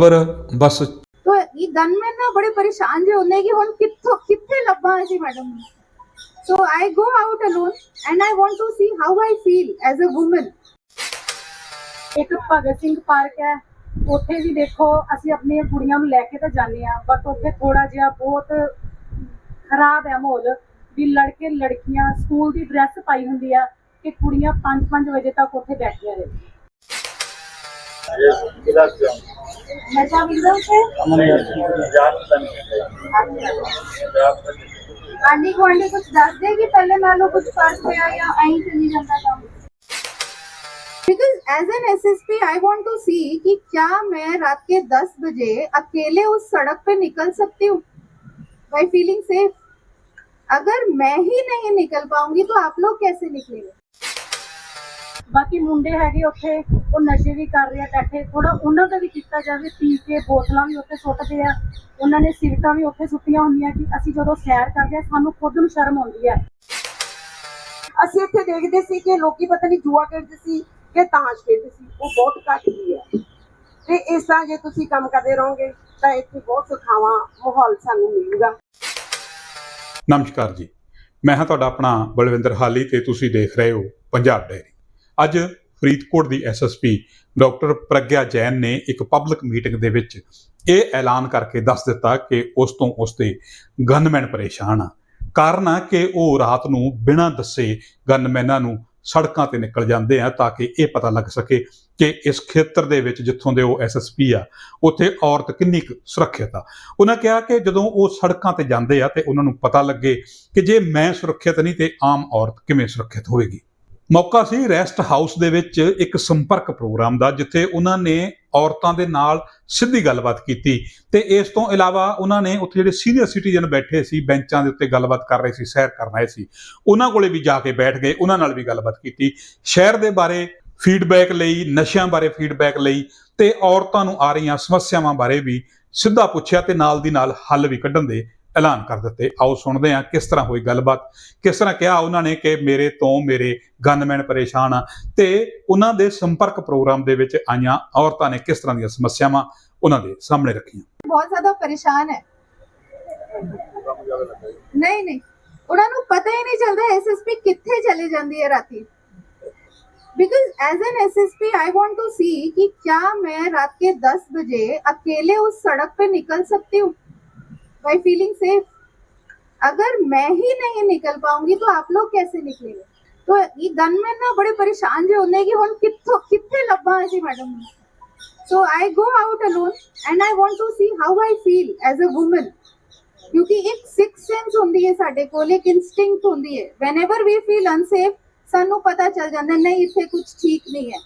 ਪਰ ਬਸ तो ये गनमैन ना बड़े परेशान जो होने कि हुन कित्थों कित्थे लब्भा ऐसी madam so I go out alone and I want to see how I feel as a woman ਇੱਕ ਭਗਤ ਸਿੰਘ ਪਾਰਕ ਹੈ ਉੱਥੇ ਵੀ ਦੇਖੋ ਅਸੀਂ ਆਪਣੀਆਂ ਕੁੜੀਆਂ ਨੂੰ ਲੈ ਕੇ ਤਾਂ ਜਾਂਦੇ ਆ ਬਟ ਉੱਥੇ ਥੋੜਾ ਜਿਹਾ ਬਹੁਤ ਖਰਾਬ ਹੈ ਮਾਹੌਲ ਵੀ ਲੜਕੇ ਲੜਕੀਆਂ ਸਕੂਲ ਦੀ ਡਰੈਸ ਪਾਈ ਹੁੰਦੀ ਆ ਕਿ ਕੁੜੀਆਂ 5-5 ਵਜੇ ਤੱਕ ਉੱਥੇ ਬੈਠੀਆਂ ਰਹਿੰਦੀਆਂ कुछ दस दे कि पहले नालों कुछ फ़र्क होया या आई चली जाता वांट टू सी कि क्या मैं रात के 10 बजे अकेले उस सड़क पे निकल सकती हूँ? बाई फीलिंग सेफ़ अगर मैं ही नहीं निकल पाऊँगी तो आप लोग कैसे निकलेंगे? ਬਾਕੀ ਮੁੰਡੇ ਹੈਗੇ ਉੱਥੇ, ਉਹ ਨਸ਼ੇ ਵੀ ਕਰ ਰਹੇ ਆ ਬੈਠੇ ਥੋੜਾ ਉਹਨਾਂ ਦਾ ਵੀ ਕੀਤਾ ਜਾਵੇ ਪੀ ਕੇ ਬੋਤਲਾਂ ਵੀ ਉੱਥੇ ਸੁੱਟਦੇ ਆ। ਉਹਨਾਂ ਨੇ ਸਿਗਰਟਾਂ ਵੀ ਉੱਥੇ ਸੁੱਟੀਆਂ ਹੁੰਦੀਆਂ ਕਿ ਅਸੀਂ ਜਦੋਂ ਸੈਰ ਕਰਦੇ ਆ, ਸਾਨੂੰ ਖੁਦ ਨੂੰ ਸ਼ਰਮ ਆਉਂਦੀ ਹੈ ਅਸੀਂ ਇੱਥੇ ਦੇਖਦੇ ਸੀ ਕਿ ਲੋਕੀ ਪਤਾ ਨਹੀਂ ਜੂਆ ਖੇਡਦੇ ਸੀ ਕਿ ਤਾਸ਼ ਖੇਡਦੇ ਸੀ, ਉਹ ਬਹੁਤ ਘੱਟ ਗਈ ਹੈ ਤੇ ਇਸ ਤਰ੍ਹਾਂ ਜੇ ਤੁਸੀਂ ਕੰਮ ਕਰਦੇ ਰਹੋਗੇ, ਤਾਂ ਇੱਥੇ ਬਹੁਤ ਸੁਖਾਵਾਂ ਮਾਹੌਲ ਸਾਨੂੰ ਮਿਲੂਗਾ। ਨਮਸਕਾਰ ਜੀ। ਮੈਂ ਹਾਂ ਤੁਹਾਡਾ ਆਪਣਾ ਬਲਵਿੰਦਰ ਹਾਲੀ ਤੇ ਤੁਸੀਂ ਦੇਖ ਰਹੇ ਹੋ ਪੰਜਾਬ ਡਾਇਰੀ ਅੱਜ ਫਰੀਦਕੋਟ ਦੀ ਐਸਐਸਪੀ ਡਾਕਟਰ ਪ੍ਰਗਿਆ ਜੈਨ ਨੇ ਇੱਕ ਪਬਲਿਕ ਮੀਟਿੰਗ ਦੇ ਵਿੱਚ ਇਹ ਐਲਾਨ ਕਰਕੇ ਦੱਸ ਦਿੱਤਾ ਕਿ ਉਸ ਤੋਂ ਉਸ ਦੇ ਗਨਮੈਨ ਪਰੇਸ਼ਾਨ ਆ। ਕਾਰਨ ਆ ਕਿ ਉਹ ਰਾਤ ਨੂੰ ਬਿਨਾਂ ਦੱਸੇ ਗਨਮੈਨਾਂ ਨੂੰ ਸੜਕਾਂ ਤੇ ਨਿਕਲ ਜਾਂਦੇ ਆ ਤਾਂ ਕਿ ਇਹ ਪਤਾ ਲੱਗ ਸਕੇ ਕਿ ਇਸ ਖੇਤਰ ਦੇ ਵਿੱਚ ਜਿੱਥੋਂ ਦੇ ਉਹ ਐਸਐਸਪੀ ਆ, ਉੱਥੇ ਔਰਤ ਕਿੰਨੀ ਕੁ ਸੁਰੱਖਿਅਤ ਆ। ਉਹਨਾਂ ਕਿਹਾ ਕਿ ਜਦੋਂ ਉਹ ਸੜਕਾਂ ਤੇ ਜਾਂਦੇ ਆ ਤੇ ਉਹਨਾਂ ਨੂੰ ਪਤਾ ਲੱਗੇ ਕਿ ਜੇ ਮੈਂ ਸੁਰੱਖਿਅਤ ਨਹੀਂ ਤੇ ਆਮ ਔਰਤ ਕਿਵੇਂ ਸੁਰੱਖਿਅਤ ਹੋਵੇਗੀ। ਮੌਕਾ ਸੀ ਰੈਸਟ ਹਾਊਸ ਦੇ ਵਿੱਚ ਇੱਕ ਸੰਪਰਕ ਪ੍ਰੋਗਰਾਮ ਦਾ, ਜਿੱਥੇ ਉਹਨਾਂ ਨੇ ਔਰਤਾਂ ਦੇ ਨਾਲ ਸਿੱਧੀ ਗੱਲਬਾਤ ਕੀਤੀ ਤੇ ਇਸ ਤੋਂ ਇਲਾਵਾ ਉਹਨਾਂ ਨੇ ਉੱਥੇ ਜਿਹੜੇ ਸੀਨੀਅਰ ਸਿਟੀਜ਼ਨ ਬੈਠੇ ਸੀ, ਬੈਂਚਾਂ ਦੇ ਉੱਤੇ ਗੱਲਬਾਤ ਕਰ ਰਹੇ ਸੀ, ਸੈਰ ਕਰਨ ਆਏ ਸੀ, ਉਹਨਾਂ ਕੋਲੇ ਵੀ ਜਾ ਕੇ ਬੈਠ ਗਏ, ਉਹਨਾਂ ਨਾਲ ਵੀ ਗੱਲਬਾਤ ਕੀਤੀ। ਸ਼ਹਿਰ ਦੇ ਬਾਰੇ ਫੀਡਬੈਕ ਲਈ, ਨਸ਼ਿਆਂ ਬਾਰੇ ਫੀਡਬੈਕ ਲਈ ਤੇ ਔਰਤਾਂ ਨੂੰ ਆ ਰਹੀਆਂ ਸਮੱਸਿਆਵਾਂ ਬਾਰੇ ਵੀ ਸਿੱਧਾ ਪੁੱਛਿਆ ਤੇ ਨਾਲ ਦੀ ਨਾਲ ਹੱਲ ਵੀ ਕੱਢਣ ਦੇ ਐਲਾਨ ਕਰ ਦਿੱਤੇ ਆਓ ਸੁਣਦੇ ਹਾਂ ਕਿਸ ਤਰ੍ਹਾਂ ਹੋਈ ਗੱਲਬਾਤ ਕਿਸ ਤਰ੍ਹਾਂ ਕਿਹਾ ਉਹਨਾਂ ਨੇ ਕਿ ਮੇਰੇ ਤੋਂ ਮੇਰੇ ਗਨਮੈਨ ਪਰੇਸ਼ਾਨ ਆ ਤੇ ਉਹਨਾਂ ਦੇ ਸੰਪਰਕ ਪ੍ਰੋਗਰਾਮ ਦੇ ਵਿੱਚ ਆਈਆਂ ਔਰਤਾਂ ਨੇ ਕਿਸ ਤਰ੍ਹਾਂ ਦੀਆਂ ਸਮੱਸਿਆਵਾਂ ਉਹਨਾਂ ਦੇ ਸਾਹਮਣੇ ਰੱਖੀਆਂ बहुत ज्यादा परेशान है ਨਹੀਂ ਨਹੀਂ ਉਹਨਾਂ ਨੂੰ ਪਤਾ ਹੀ ਨਹੀਂ ਚੱਲਦਾ ਐਸਐਸਪੀ ਕਿੱਥੇ ਚਲੇ ਜਾਂਦੀ ਹੈ ਰਾਤੀ because as an SSP I want to see कि क्या मैं रात के 10 बजे अकेले उस सड़क पे निकल सकती हूँ बाई फीलिंग सेफ अगर मैं ही नहीं निकल पाऊंगी तो आप लोग कैसे निकलेंगे तो ये गनमैन ना बड़े परेशान जो होने कि हुन कित्थों कित्थे लब्भा ऐसी madam so I go out alone and I want to see how I feel as a woman ਕਿਉਂਕਿ ਇੱਕ ਸਿਕਸ ਸੈਂਸ ਹੁੰਦੀ ਹੈ ਸਾਡੇ ਕੋਲ ਇੱਕ ਇਨਸਟਿੰਕਟ ਹੁੰਦੀ ਹੈ ਵੈਨੇਵਰ ਵੀ ਫੀਲ ਅਨਸੇਫ ਸਾਨੂੰ ਪਤਾ ਚੱਲ ਜਾਂਦਾ ਨਹੀਂ ਇੱਥੇ ਕੁਝ ਠੀਕ ਨਹੀਂ ਹੈ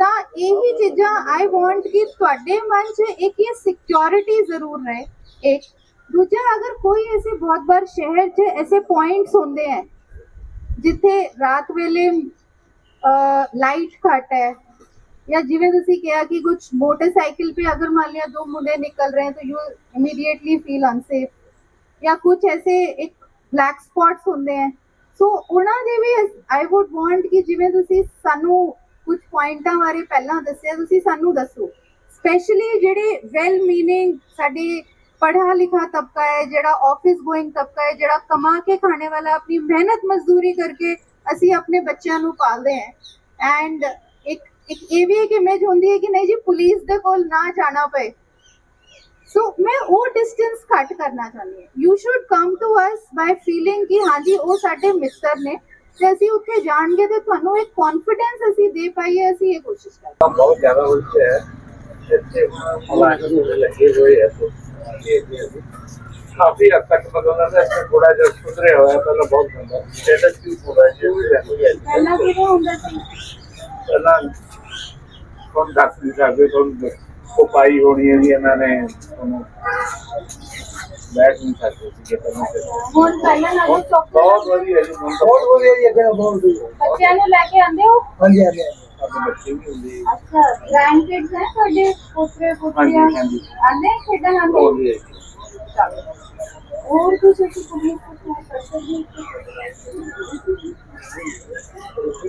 ਤਾਂ ਇਹੀ ਚੀਜ਼ਾਂ ਆਈ ਵਾਂਟ ਕਿ ਤੁਹਾਡੇ ਮਨ 'ਚ ਇੱਕ ਇਹ ਸਿਕਿਉਰਿਟੀ ਜ਼ਰੂਰ ਰਹੇ ਇੱਕ ਦੂਜਾ ਅਗਰ ਕੋਈ ਐਸੇ ਬਹੁਤ ਵਾਰ ਸ਼ਹਿਰ 'ਚ ਐਸੇ ਪੁਆਇੰਟਸ ਹੁੰਦੇ ਐ ਜਿੱਥੇ ਰਾਤ ਵੇਲੇ ਲਾਈਟ ਘਟ ਹੈ ਜਾਂ ਜਿਵੇਂ ਤੁਸੀਂ ਕਿਹਾ ਕਿ ਕੁਝ ਮੋਟਰਸਾਈਕਲ 'ਤੇ ਅਗਰ ਮੰਨ ਲਿਆ ਦੋ ਮੁੰਡੇ ਨਿਕਲ ਰਹੇ ਤਾਂ ਯੂ ਇਮੀਡੀਏਟਲੀ ਫੀਲ ਅਨਸੇਫ ਜਾਂ ਕੁਝ ਐਸੇ ਇੱਕ ਬਲੈਕ ਸਪੌਟਸ ਹੁੰਦੇ ਐ ਸੋ ਉਹਨਾਂ ਦੇ ਵੀ ਆਈ ਊਡ ਵਾਂਟ ਕਿ ਜਿਵੇਂ ਤੁਸੀਂ ਸਾਨੂੰ ਕੁਝ ਪੁਆਇੰਟਾਂ ਬਾਰੇ ਪਹਿਲਾਂ ਦੱਸਿਆ ਤੁਸੀਂ ਸਾਨੂੰ ਦੱਸੋ ਸਪੈਸ਼ਲੀ ਜਿਹੜੇ ਵੈਲ ਮੀਨਿੰਗ ਸਾਡੇ ਪੜ੍ਹਾ ਲਿਖਾ ਤਬਕਾ ਹੈ ਜਿਹੜਾ ਆਫਿਸ ਗੋਇੰਗ ਤਬਕਾ ਹੈ ਜਿਹੜਾ ਕਮਾ ਕੇ ਖਾਣੇ ਵਾਲਾ ਆਪਣੀ ਮਿਹਨਤ ਮਜ਼ਦੂਰੀ ਕਰਕੇ ਅਸੀਂ ਆਪਣੇ ਬੱਚਿਆਂ ਨੂੰ ਪਾਲਦੇ ਹਾਂ ਐਂਡ ਇੱਕ ਇੱਕ ਇਹ ਵੀ ਇੱਕ ਇਮੇਜ ਹੁੰਦੀ ਹੈ ਕਿ ਨਹੀਂ ਜੀ ਪੁਲਿਸ ਦੇ ਕੋਲ ਨਾ ਜਾਣਾ ਪਏ ਸੋ ਮੈਂ ਉਹ ਡਿਸਟੈਂਸ ਘੱਟ ਕਰਨਾ ਚਾਹੁੰਦੀ ਹਾਂ you should come to us by feeling ਕਿ ਹਾਂਜੀ ਉਹ ਸਾਡੇ ਮਿਸਟਰ ਨੇ ਤੇ ਅਸੀਂ ਉੱਥੇ ਜਾਣਗੇ ਤੇ ਤੁਹਾਨੂੰ ਇੱਕ ਕੌਨਫੀਡੈਂਸ ਅਸੀਂ ਦੇ ਪਾਈਏ ਅਸੀਂ ਇਹ ਕੋਸ਼ਿਸ਼ ਕਰਾਂਗੇ बहुत ज्यादा उलझे है जैसे हमारे लगे ਕਾਫੀ ਹੱਦ ਤੱਕ ਮਤਲਬ ਉਹਨਾਂ ਦਾ ਥੋੜਾ ਜਿਹਾ ਸੁਧਰਿਆ ਹੋਇਆ ਪਹਿਲਾਂ ਬਹੁਤ ਗੰਦਾ ਸਟੇਟਸ ਵੀ ਥੋੜਾ ਜਿਹਾ ਪਹਿਲਾਂ ਕਿਵੇਂ ਹੁੰਦਾ ਸੀ ਪਹਿਲਾਂ ਕੋਣ ਦੱਸ ਨਹੀਂ ਸਕਦੇ ਉਪਾਈ ਹੋਣੀ ਹੈ ਜੀ ਇਹਨਾਂ ਨੇ ਬੈਠ ਨਹੀਂ ਸਕਦੇ ਸੀਗੇ ਪਰਮੇਸ਼ਰ ਹੁਣ ਪਹਿਲਾਂ ਨਾਲੋਂ ਚੌਕਸ ਬਹੁਤ ਵਧੀਆ ਜੀ ਹੁਣ ਬਹੁਤ ਵਧੀਆ ਜੀ ਅੱਗੇ ਬਹੁਤ ਵਧੀਆ। ਬੱਚਿਆਂ ਨੂੰ ਲੈ ਕੇ ਆਂਦੇ ਹੋ? ਹਾਂਜੀ ਹਾਂਜੀ ਆਪਣੇ ਬੱਚੇ ਵੀ ਹੁੰਦੇ ਅੱਛਾ ਗ੍ਰੈਂਡਕਿਡਸ ਹੈ ਤੁਹਾਡੇ? ਪੁੱਤਰੇ ਪੁੱਤਰੀਆਂ? ਆਂਦੇ ਖੇਡਣ ਆਂਦੇ ਹੋ ਜੀ। ਹੋਰ ਕੁਝ ਅਸੀਂ ਪੁੱਛਣਾ ਕਰ ਸਕਦੇ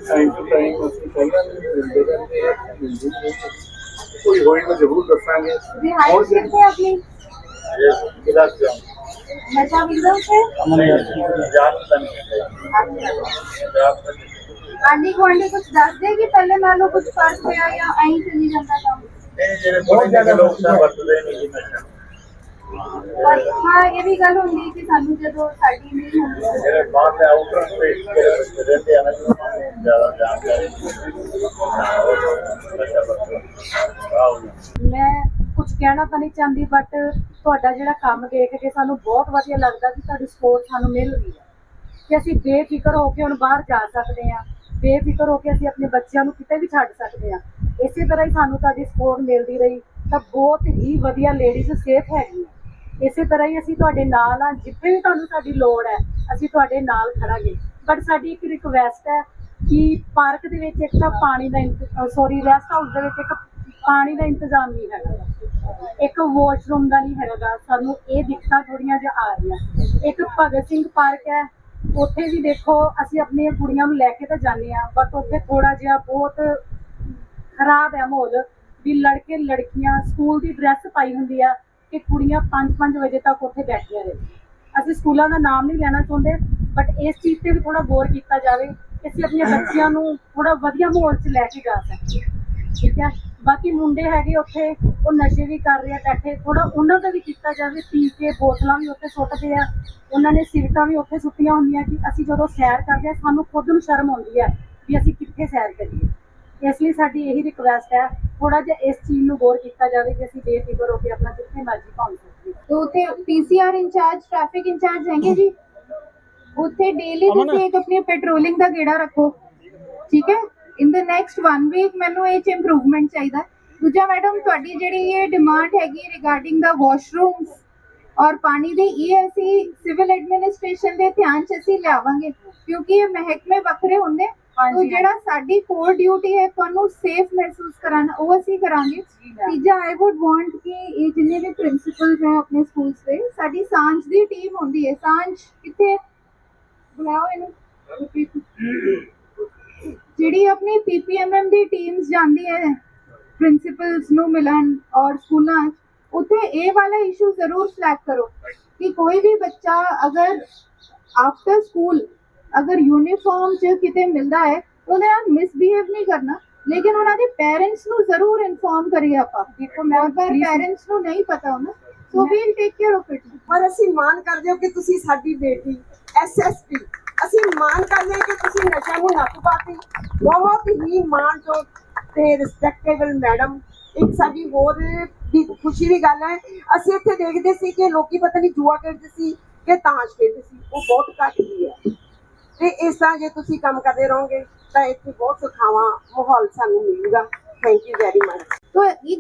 ਟਾਈਮ ਟੂ ਟਾਈਮ ਅਸੀਂ ਪਹਿਲਾਂ ਮਿਲਦੇ ਰਹਿੰਦੇ ਹਾਂ ਮਿਲਦੇ ਰਹਿੰਦੇ ਕੋਈ ਹੋਈ ਤਾਂ ਜ਼ਰੂਰ ਦੱਸਾਂਗੇ। ਹੋਰ ਕਿੱਥੇ ਆਪਣੀ ਇਹ ਕਿਹਦਾ ਕਿਉਂ ਨਸ਼ਾ ਵਿਗੜਨ ਸੇ ਪੰਜਾਬ ਦਾ ਨਹੀਂ ਹੈ ਪੰਜਾਬ ਦਾ ਨਹੀਂ ਹੈ। ਆਂਡੀ ਗੁਆਂਢੀ ਕੁਝ ਦੱਸ ਦੇ ਕਿ ਪਹਿਲੇ ਨਾਲੋਂ ਕੁਝ ਫ਼ਰਕ ਹੋਇਆ ਜਾਂ ਐਂ ਚੱਲੀ ਜਾਂਦਾ ਕੰਮ ਇਹ ਜਿਹੜੇ ਬਹੁਤ ਜ਼ਿਆਦਾ ਲੋਕ ਤਾਂ ਵਰਤਦੇ ਨਹੀਂ ਜੀ ਨਸ਼ਾ ਪਰ ਹਾਂ ਇਹ ਵੀ ਗੱਲ ਹੁੰਦੀ ਕਿ ਸਾਨੂੰ ਜਦੋਂ ਸਾਡੀ ਨਹੀਂ ਹੁੰਦੀ ਜਿਹੜੇ ਬਾਹਰ ਦੇ ਆਊਟਰ ਸਟੇਟ ਦੇ ਵਿੱਚ ਰਹਿੰਦੇ ਆ ਨਾ ਜੀ, ਉਹਨਾਂ ਨੂੰ ਜ਼ਿਆਦਾ ਜਾਣਕਾਰੀ ਨਸ਼ਾ ਵਰਤਦੇ ਆਓ ਜੀ ਮੈਂ ਕੁਝ ਕਹਿਣਾ ਤਾਂ ਨਹੀਂ ਚਾਹੁੰਦੀ ਬਟ ਤੁਹਾਡਾ ਜਿਹੜਾ ਕੰਮ ਦੇਖ ਕੇ ਸਾਨੂੰ ਬਹੁਤ ਵਧੀਆ ਲੱਗਦਾ ਕਿ ਤੁਹਾਡੀ ਸਪੋਰਟ ਸਾਨੂੰ ਮਿਲ ਰਹੀ ਹੈ। ਕਿ ਅਸੀਂ ਬੇਫਿਕਰ ਹੋ ਕੇ ਹੁਣ ਬਾਹਰ ਜਾ ਸਕਦੇ ਹਾਂ। ਬੇਫਿਕਰ ਹੋ ਕੇ ਅਸੀਂ ਆਪਣੇ ਬੱਚਿਆਂ ਨੂੰ ਕਿਤੇ ਵੀ ਛੱਡ ਸਕਦੇ ਹਾਂ। ਇਸੇ ਤਰ੍ਹਾਂ ਹੀ ਸਾਨੂੰ ਤੁਹਾਡੀ ਸਪੋਰਟ ਮਿਲਦੀ ਰਹੀ। ਤਾਂ ਬਹੁਤ ਹੀ ਵਧੀਆ ਲੇਡੀਜ਼ ਸੇਫ ਹੈਗੀਆਂ ਇਸੇ ਤਰ੍ਹਾਂ ਹੀ ਅਸੀਂ ਤੁਹਾਡੇ ਨਾਲ ਆ ਜਿੱਥੇ ਵੀ ਤੁਹਾਨੂੰ ਸਾਡੀ ਲੋੜ ਹੈ, ਅਸੀਂ ਤੁਹਾਡੇ ਨਾਲ ਖੜਾਂਗੇ। ਬਟ ਸਾਡੀ ਇੱਕ ਰਿਕਵੈਸਟ ਹੈ ਕਿ ਪਾਰਕ ਦੇ ਵਿੱਚ ਇੱਕ ਤਾਂ ਪਾਣੀ ਦਾ ਸੌਰੀ ਰੈਸਟ ਹਾਊਸ ਦੇ ਵਿੱਚ ਇੱਕ ਪਾਣੀ ਦਾ ਇੰਤਜ਼ਾਮ ਨਹੀਂ ਹੈਗਾ। ਇੱਕ ਵਾਸ਼ਰੂਮ ਦਾ ਨਹੀਂ ਹੈਗਾ ਸਾਨੂੰ ਇਹ ਦਿੱਕਤਾਂ ਥੋੜੀਆਂ ਜਿਹਾ ਆ ਰਹੀਆਂ। ਇੱਕ ਭਗਤ ਸਿੰਘ ਪਾਰਕ ਹੈ। ਉੱਥੇ ਵੀ ਦੇਖੋ, ਅਸੀਂ ਆਪਣੀਆਂ ਕੁੜੀਆਂ ਨੂੰ ਲੈ ਕੇ ਤਾਂ ਜਾਂਦੇ ਆ ਬਟ ਉੱਥੇ ਥੋੜਾ ਜਿਹਾ ਬਹੁਤ ਖਰਾਬ ਹੈ ਮਾਹੌਲ ਵੀ ਲੜਕੇ, ਲੜਕੀਆਂ, ਸਕੂਲ ਦੀ ਡਰੈਸ ਪਾਈ ਹੁੰਦੀ ਆ ਕਿ ਕੁੜੀਆਂ 5-5 ਵਜੇ ਤੱਕ ਉੱਥੇ ਬੈਠੀਆਂ ਰਹੇ ਅਸੀਂ ਸਕੂਲਾਂ ਦਾ ਨਾਮ ਨਹੀਂ ਲੈਣਾ ਚਾਹੁੰਦੇ ਬਟ ਇਸ ਚੀਜ਼ ਤੇ ਵੀ ਥੋੜਾ ਗੌਰ ਕੀਤਾ ਜਾਵੇ ਕਿ ਅਸੀਂ ਆਪਣੇ ਬੱਚਿਆਂ ਨੂੰ ਥੋੜਾ ਵਧੀਆ ਮਾਹੌਲ 'ਚ ਲੈ ਕੇ ਜਾ ਸਕੀਏ। ਠੀਕ ਹੈ? ਬਾਕੀ ਮੁੰਡੇ ਹੈਗੇ ਉੱਥੇ ਉਹ ਨਸ਼ੇ ਵੀ ਕਰ ਰਹੇ ਆ ਬੈਠੇ। ਥੋੜਾ ਉਹਨਾਂ ਦਾ ਵੀ ਕੀਤਾ ਜਾਵੇ ਪੀ ਕੇ ਬੋਤਲਾਂ ਵੀ ਉੱਥੇ ਸੁੱਟਦੇ ਆ। ਉਹਨਾਂ ਨੇ ਸਿਗਰਟਾਂ ਵੀ ਉੱਥੇ ਸੁੱਟੀਆਂ ਹੁੰਦੀਆਂ ਕਿ ਅਸੀਂ ਜਦੋਂ ਸੈਰ ਕਰਦੇ ਆ ਸਾਨੂੰ ਖੁਦ ਨੂੰ ਸ਼ਰਮ ਆਉਂਦੀ ਆ ਵੀ ਅਸੀਂ ਕਿੱਥੇ ਸੈਰ ਕਰੀਏ। ਇਸ ਲਈ ਸਾਡੀ ਇਹੀ ਰਿਕਵੈਸਟ ਹੈ ਥੋੜਾ ਜਿਹਾ ਇਸ ਚੀਜ਼ ਨੂੰ ਗੌਰ ਕੀਤਾ ਜਾਵੇ ਕਿ ਅਸੀਂ ਬੇਫਿਕਰ ਹੋ ਕੇ ਆਪਣਾ ਜਿੱਥੇ ਮਰਜ਼ੀ ਘੁੰਮ ਸਕੀਏ। ਤੋਂ ਤੇ ਪੀਸੀਆਰ ਇੰਚਾਰਜ ਟ੍ਰੈਫਿਕ ਇੰਚਾਰਜ ਹੈਗੇ ਜੀ? ਉੱਥੇ ਡੇਲੀ ਤੁਸੀਂ ਇੱਕ ਆਪਣੀ ਪੈਟਰੋਲਿੰਗ ਦਾ ਗੇੜਾ ਰੱਖੋ। ਠੀਕ ਹੈ? ਇਨ ਦ ਨੈਕਸਟ 1 ਵੀਕ ਮੈਨੂੰ ਇਹ ਚ ਇੰਪਰੂਵਮੈਂਟ ਚਾਹੀਦਾ। ਦੂਜਾ ਮੈਡਮ ਤੁਹਾਡੀ ਜਿਹੜੀ ਇਹ ਡਿਮਾਂਡ ਹੈਗੀ ਰਿਗਾਰਡਿੰਗ ਦਾ ਵਾਸ਼ਰੂਮਸ ਔਰ ਪਾਣੀ ਦੀ ਇਹ ਅਸੀਂ ਸਿਵਲ ਐਡਮਿਨਿਸਟ੍ਰੇਸ਼ਨ ਦੇ ਧਿਆਨ ਚ ਅਸੀਂ ਲਿਆਵਾਂਗੇ ਕਿਉਂਕਿ ਇਹ ਮਹਿਕਮੇ ਵੱਖਰੇ ਹੁੰਦੇ। ਤੋ ਜਿਹੜਾ ਸਾਡੀ ਕੋਰ ਡਿਊਟੀ ਹੈ ਤੁਹਾਨੂੰ ਸੇਫ ਮਹਿਸੂਸ ਕਰਾਣਾ ਉਹ ਅਸੀਂ ਕਰਾਂਗੇ। ਤੀਜਾ ਆਈ ਊਡ ਵਾਂਟ ਕਿ ਇਹ ਜਿੰਨੇ ਵੀ ਪ੍ਰਿੰਸੀਪਲਸ ਹੈ ਆਪਣੇ ਸਕੂਲਸ ਦੇ ਸਾਡੀ ਸਾਂਝ ਦੀ ਟੀਮ ਹੁੰਦੀ ਹੈ। ਸਾਂਝ ਕਿੱਥੇ? ਬੁਲਾਓ ਇਹਨੂੰ। ਜਿਹੜੀ ਆਪਣੀ ਪੀਪੀਐਮਐਮ ਦੀ ਟੀਮਸ ਜਾਂਦੀ ਹੈ ਪ੍ਰਿੰਸੀਪਲਸ ਨੂੰ ਮਿਲਣ ਔਰ ਸਕੂਲਾਂ 'ਚ, ਉੱਥੇ ਇਹ ਵਾਲਾ ਇਸ਼ੂ ਜ਼ਰੂਰ ਫਲੈਗ ਕਰੋ ਕਿ ਕੋਈ ਵੀ ਬੱਚਾ ਅਗਰ ਆਫਟਰ ਸਕੂਲ ਅਗਰ ਯੂਨੀਫਾਰਮ 'ਚ ਕਿਤੇ ਮਿਲਦਾ ਹੈ ਉਹਦੇ ਨਾਲ ਮਿਸਬੀਹੇਵ ਨਹੀਂ ਕਰਨਾ ਲੇਕਿਨ ਉਹਨਾਂ ਦੇ ਪੇਰੈਂਟਸ ਨੂੰ ਜ਼ਰੂਰ ਇਨਫੋਰਮ ਕਰੀਏ ਆਪਾਂ। ਦੇਖੋ ਮੈਂ ਵਾਰ ਪੇਰੈਂਟਸ ਨੂੰ ਨਹੀਂ ਪਤਾ ਹੁੰਦਾ so we'll take care of it ਪਰ ਅਸੀਂ ਮਾਣ ਕਰਦੇ ਹਾਂ ਕਿ ਤੁਸੀਂ ਸਾਡੀ ਬੇਟੀ ਐਸਐਸਪੀ ਅਸੀਂ ਮਾਣ ਕਰਦੇ ਹਾਂ ਕਿ ਤੁਸੀਂ ਨਸ਼ਾ ਨੂੰ ਨੱਥ ਪਾਤੀ। ਬਹੁਤ ਹੀ ਮਾਣਯੋਗ ਤੇ ਰਿਸਪੈਕਟੇਬਲ ਮੈਡਮ ਇੱਕ ਸਾਡੀ ਹੋਰ ਵੀ ਖੁਸ਼ੀ ਦੀ ਗੱਲ ਹੈ, ਅਸੀਂ ਇੱਥੇ ਦੇਖਦੇ ਸੀ ਕਿ ਲੋਕੀ ਪਤਾ ਨਹੀਂ ਜੂਆ ਖੇਡਦੇ ਸੀ ਕਿ ਤਾਸ਼ ਖੇਡਦੇ ਸੀ। ਉਹ ਬਹੁਤ ਘੱਟ ਹੀ ਹੈ। ਤੇ ਇਸ ਤਰ੍ਹਾਂ ਜੇ ਤੁਸੀਂ ਕੰਮ ਕਰਦੇ ਰਹੋਗੇ, ਤਾਂ ਇੱਥੇ ਬਹੁਤ ਸੁਖਾਵਾਂ ਮਾਹੌਲ ਸਾਨੂੰ ਮਿਲੂਗਾ। Thank you very much